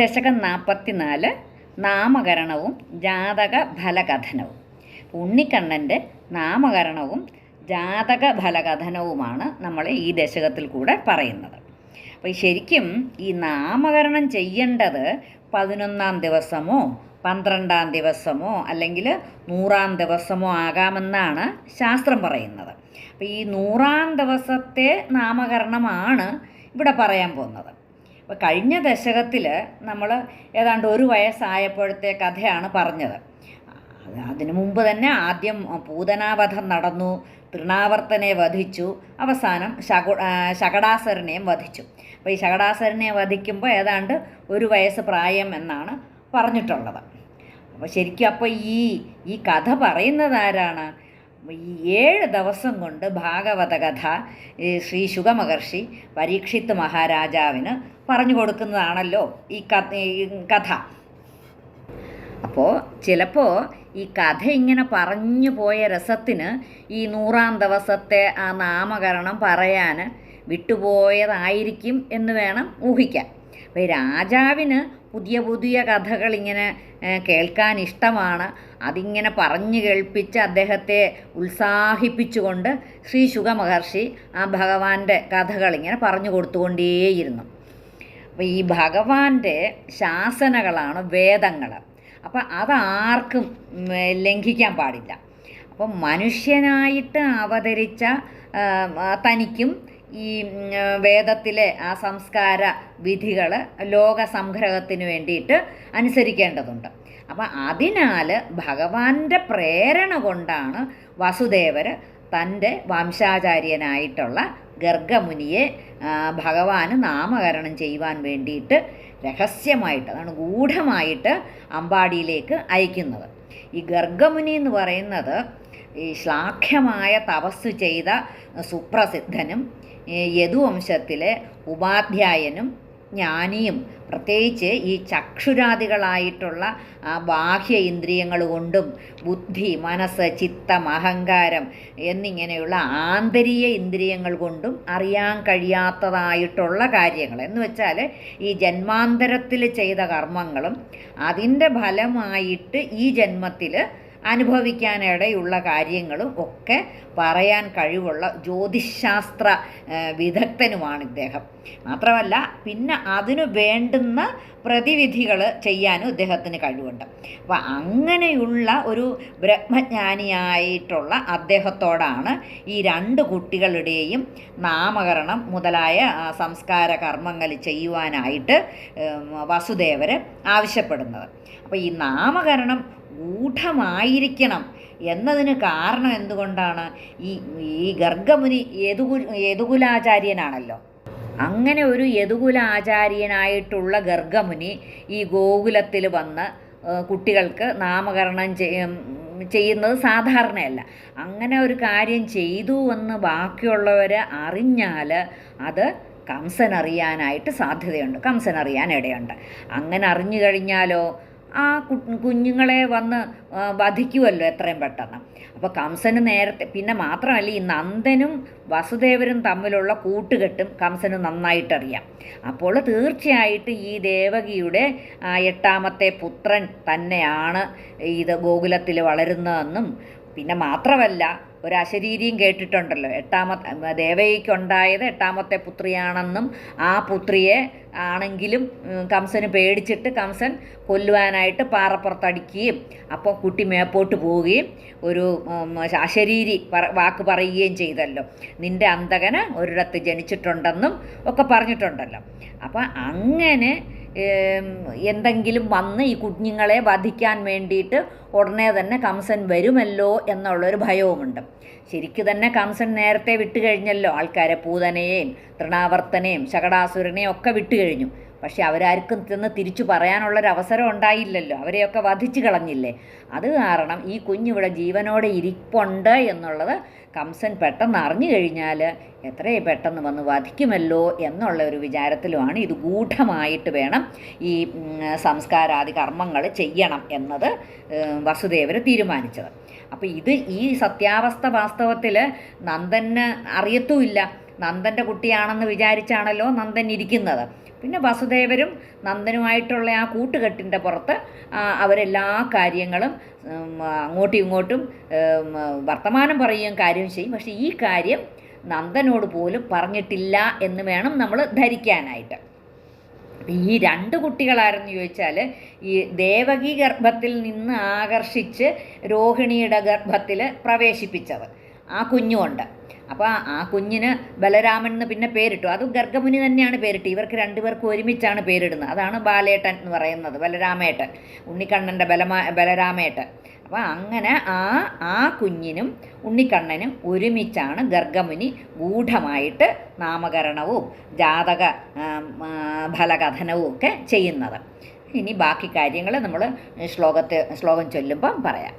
ദശകം നാൽപ്പത്തിനാല് നാമകരണവും ജാതക ഫലകഥനവും. ഉണ്ണിക്കണ്ണന്റെ നാമകരണവും ജാതക ഫലകഥനവുമാണ് നമ്മൾ ഈ ദശകത്തിൽ കൂടെ പറയുന്നത്. അപ്പോൾ ശരിക്കും ഈ നാമകരണം ചെയ്യേണ്ടത് പതിനൊന്നാം ദിവസമോ പന്ത്രണ്ടാം ദിവസമോ അല്ലെങ്കിൽ നൂറാം ദിവസമോ ആകാമെന്നാണ് ശാസ്ത്രം പറയുന്നത്. അപ്പോൾ ഈ നൂറാം ദിവസത്തെ നാമകരണമാണ് ഇവിടെ പറയാൻ പോകുന്നത്. അപ്പോൾ കഴിഞ്ഞ ദശകത്തിൽ നമ്മൾ ഏതാണ്ട് ഒരു വയസ്സായപ്പോഴത്തെ കഥയാണ് പറഞ്ഞത്. അതിനു മുമ്പ് തന്നെ ആദ്യം പൂതനാവധം നടന്നു തൃണാവർത്തനെ വധിച്ചു അവസാനം ശകു ശകടാസുരനെയും വധിച്ചു. അപ്പോൾ ഈ ശകടാസുരനെ വധിക്കുമ്പോൾ ഏതാണ്ട് ഒരു വയസ്സ് പ്രായം എന്നാണ് പറഞ്ഞിട്ടുള്ളത്. അപ്പോൾ ശരിക്കും അപ്പോൾ ഈ ഈ കഥ പറയുന്നത് ആരാണ്? ഈ ഏഴ് ദിവസം കൊണ്ട് ഭാഗവത കഥ ശ്രീ ശുഗമഹർഷി പരീക്ഷിത്ത് മഹാരാജാവിന് പറഞ്ഞു കൊടുക്കുന്നതാണല്ലോ ഈ കഥ. അപ്പോൾ ചിലപ്പോൾ ഈ കഥ ഇങ്ങനെ പറഞ്ഞു പോയ രസത്തിന് ഈ നൂറാം ദിവസത്തെ ആ നാമകരണം പറയാൻ വിട്ടുപോയതായിരിക്കും എന്ന് വേണം ഊഹിക്കാൻ. അപ്പോൾ രാജാവിന് പുതിയ പുതിയ കഥകളിങ്ങനെ കേൾക്കാൻ ഇഷ്ടമാണ് അതിങ്ങനെ പറഞ്ഞു കേൾപ്പിച്ച് അദ്ദേഹത്തെ ഉത്സാഹിപ്പിച്ചുകൊണ്ട് ശ്രീ ശുഗ മഹർഷി ആ ഭഗവാന്റെ കഥകളിങ്ങനെ പറഞ്ഞു കൊടുത്തുകൊണ്ടേയിരുന്നു. അപ്പോൾ ഈ ഭഗവാന്റെ ശാസനകളാണ് വേദങ്ങൾ അപ്പം അതാർക്കും ലംഘിക്കാൻ പാടില്ല. അപ്പം മനുഷ്യനായിട്ട് അവതരിച്ച തനിക്കും ഈ വേദത്തിലെ ആ സംസ്കാര വിധികൾ ലോക സംഗ്രഹത്തിന് വേണ്ടിയിട്ട് അനുസരിക്കേണ്ടതുണ്ട്. അപ്പം അതിനാൽ ഭഗവാന്റെ പ്രേരണ കൊണ്ടാണ് വസുദേവർ തന്റെ വംശാചാര്യനായിട്ടുള്ള ഗർഗമുനിയെ ഭഗവാന് നാമകരണം ചെയ്യുവാൻ വേണ്ടിയിട്ട് രഹസ്യമായിട്ട് അതാണ് ഗൂഢമായിട്ട് അമ്പാടിയിലേക്ക് അയക്കുന്നത്. ഈ ഗർഗമുനി എന്ന് പറയുന്നത് ഈ ശ്ലാഘ്യമായ തപസ് ചെയ്ത സുപ്രസിദ്ധനും യദുവംശത്തിലെ ഉപാധ്യായനും ജ്ഞാനിയും പ്രത്യേകിച്ച് ഈ ചക്ഷുരാദികളായിട്ടുള്ള ആ ബാഹ്യ ഇന്ദ്രിയങ്ങൾ കൊണ്ടും ബുദ്ധി മനസ്സ് ചിത്തം അഹങ്കാരം എന്നിങ്ങനെയുള്ള ആന്തരിക ഇന്ദ്രിയങ്ങൾ കൊണ്ടും അറിയാൻ കഴിയാത്തതായിട്ടുള്ള കാര്യങ്ങൾ. എന്ന് വെച്ചാൽ ഈ ജന്മാന്തരത്തിൽ ചെയ്ത കർമ്മങ്ങളും അതിന്റെ ഫലമായിട്ട് ഈ ജന്മത്തിൽ അനുഭവിക്കാനിടയുള്ള കാര്യങ്ങളും ഒക്കെ പറയാൻ കഴിവുള്ള ജ്യോതിശാസ്ത്ര വിദഗ്ധനുമാണ് ഇദ്ദേഹം. മാത്രമല്ല പിന്നെ അതിനു വേണ്ടുന്ന പ്രതിവിധികൾ ചെയ്യാനും ഇദ്ദേഹത്തിന് കഴിവുണ്ട്. അപ്പോൾ അങ്ങനെയുള്ള ഒരു ബ്രഹ്മജ്ഞാനിയായിട്ടുള്ള അദ്ദേഹത്തോടാണ് ഈ രണ്ട് കുട്ടികളുടെയും നാമകരണം മുതലായ സംസ്കാര കർമ്മങ്ങൾ ചെയ്യുവാനായിട്ട് വസുദേവർ ആവശ്യപ്പെടുന്നത്. അപ്പോൾ ഈ നാമകരണം ഗൂഢമായിരിക്കണം എന്നതിന് കാരണം എന്തുകൊണ്ടാണ്? ഈ ഈ ഗർഗമുനി യദുകു യദുകുലാചാര്യനാണല്ലോ അങ്ങനെ ഒരു യദുകുലാചാര്യനായിട്ടുള്ള ഗർഗമുനി ഈ ഗോകുലത്തിൽ വന്ന് കുട്ടികൾക്ക് നാമകരണം ചെയ്യുന്നത് സാധാരണയല്ല. അങ്ങനെ ഒരു കാര്യം ചെയ്തു എന്ന് ബാക്കിയുള്ളവർ അറിഞ്ഞാൽ അത് കംസൻ അറിയാനായിട്ട് സാധ്യതയുണ്ട്. കംസൻ അറിയാൻ ഇടയുണ്ട്. അങ്ങനെ അറിഞ്ഞു കഴിഞ്ഞാലോ ആ കുഞ്ഞുങ്ങളെ വന്ന് വധിക്കുമല്ലോ എത്രയും പെട്ടെന്ന്. അപ്പോൾ കംസന് നേരത്തെ പിന്നെ മാത്രമല്ല ഈ നന്ദനും വസുദേവരും തമ്മിലുള്ള കൂട്ടുകെട്ടും കംസന് നന്നായിട്ടറിയാം. അപ്പോൾ തീർച്ചയായിട്ട് ഈ ദേവകിയുടെ എട്ടാമത്തെ പുത്രൻ തന്നെയാണ് ഇത് ഗോകുലത്തിൽ വളരുന്നതെന്നും പിന്നെ മാത്രമല്ല ഒരു അശരീരിയും കേട്ടിട്ടുണ്ടല്ലോ എട്ടാമത്തെ ദേവയ്ക്കുണ്ടായത് എട്ടാമത്തെ പുത്രിയാണെന്നും ആ പുത്രിയെ ആണെങ്കിലും കംസന് പേടിച്ചിട്ട് കംസൻ കൊല്ലുവാനായിട്ട് പാറപ്പുറത്തടിക്കുകയും അപ്പോൾ കുട്ടി മേപ്പോട്ട് പോവുകയും ഒരു അശരീരി വാക്ക് പറയുകയും ചെയ്തല്ലോ. നിന്റെ അന്തകന് ഒരിടത്ത് ജനിച്ചിട്ടുണ്ടെന്നും ഒക്കെ പറഞ്ഞിട്ടുണ്ടല്ലോ. അപ്പം അങ്ങനെ എന്തെങ്കിലും വന്ന് ഈ കുഞ്ഞുങ്ങളെ വധിക്കാൻ വേണ്ടിയിട്ട് ഉടനെ തന്നെ കംസൻ വരുമല്ലോ എന്നുള്ളൊരു ഭയവുമുണ്ട്. ശരിക്കു തന്നെ കംസൻ നേരത്തെ വിട്ടുകഴിഞ്ഞല്ലോ. ആൾക്കാരെ പൂതനയെയും തൃണാവർത്തനെയും ശകടാസുരനെയും ഒക്കെ വിട്ടു കഴിഞ്ഞു പക്ഷെ അവരാർക്കും ചെന്ന് തിരിച്ചു പറയാനുള്ളൊരവസരം ഉണ്ടായില്ലല്ലോ. അവരെയൊക്കെ വധിച്ചു കളഞ്ഞില്ലേ? അത് കാരണം ഈ കുഞ്ഞിവിടെ ജീവനോടെ ഇരിപ്പുണ്ട് എന്നുള്ളത് കംസൻ പെട്ടെന്ന് അറിഞ്ഞു കഴിഞ്ഞാൽ എത്രയും പെട്ടെന്ന് വന്ന് വധിക്കുമല്ലോ എന്നുള്ള ഒരു വിചാരത്തിലുമാണ് ഇത് ഗൂഢമായിട്ട് വേണം ഈ സംസ്കാരാദി കർമ്മങ്ങൾ ചെയ്യണം എന്നത് വസുദേവർ തീരുമാനിച്ചത്. അപ്പോൾ ഇത് ഈ സത്യാവസ്ഥ വാസ്തവത്തിൽ നന്ദന് അറിയത്തുമില്ല. നന്ദന്റെ കുട്ടിയാണെന്ന് വിചാരിച്ചാണല്ലോ നന്ദൻ ഇരിക്കുന്നത്. പിന്നെ വസുദേവരും നന്ദനുമായിട്ടുള്ള ആ കൂട്ടുകെട്ടിന്റെ പുറത്ത് അവരെല്ലാ കാര്യങ്ങളും അങ്ങോട്ടും ഇങ്ങോട്ടും വർത്തമാനം പറയുകയും കാര്യം ചെയ്യും. പക്ഷേ ഈ കാര്യം നന്ദനോട് പോലും പറഞ്ഞിട്ടില്ല എന്ന് വേണം നമ്മൾ ധരിക്കാനായിട്ട്. ഈ രണ്ട് കുട്ടികളാരെന്ന് ചോദിച്ചാൽ ഈ ദേവകി ഗർഭത്തിൽ നിന്ന് ആകർഷിച്ച് രോഹിണിയുടെ ഗർഭത്തിൽ പ്രവേശിപ്പിച്ചത് ആ കുഞ്ഞുണ്ട്. അപ്പോൾ ആ കുഞ്ഞിന് ബലരാമൻ എന്ന് പിന്നെ പേരിട്ടു. അത് ഗർഗമുനി തന്നെയാണ് പേരിട്ട്. ഇവർക്ക് രണ്ടുപേർക്കും ഒരുമിച്ചാണ് പേരിടുന്നത്. അതാണ് ബാലേട്ടൻ എന്ന് പറയുന്നത് ബലരാമേട്ടൻ. ഉണ്ണിക്കണ്ണന്റെ ബലമാ ബലരാമേട്ടൻ. അപ്പോൾ അങ്ങനെ ആ ആ കുഞ്ഞിനും ഉണ്ണിക്കണ്ണനും ഒരുമിച്ചാണ് ഗർഗമുനി ഗൂഢമായിട്ട് നാമകരണവും ജാതക ഫലകഥനവും ഒക്കെ ചെയ്യുന്നത്. ഇനി ബാക്കി കാര്യങ്ങൾ നമ്മൾ ശ്ലോകത്തെ ശ്ലോകം ചൊല്ലുമ്പം പറയാം.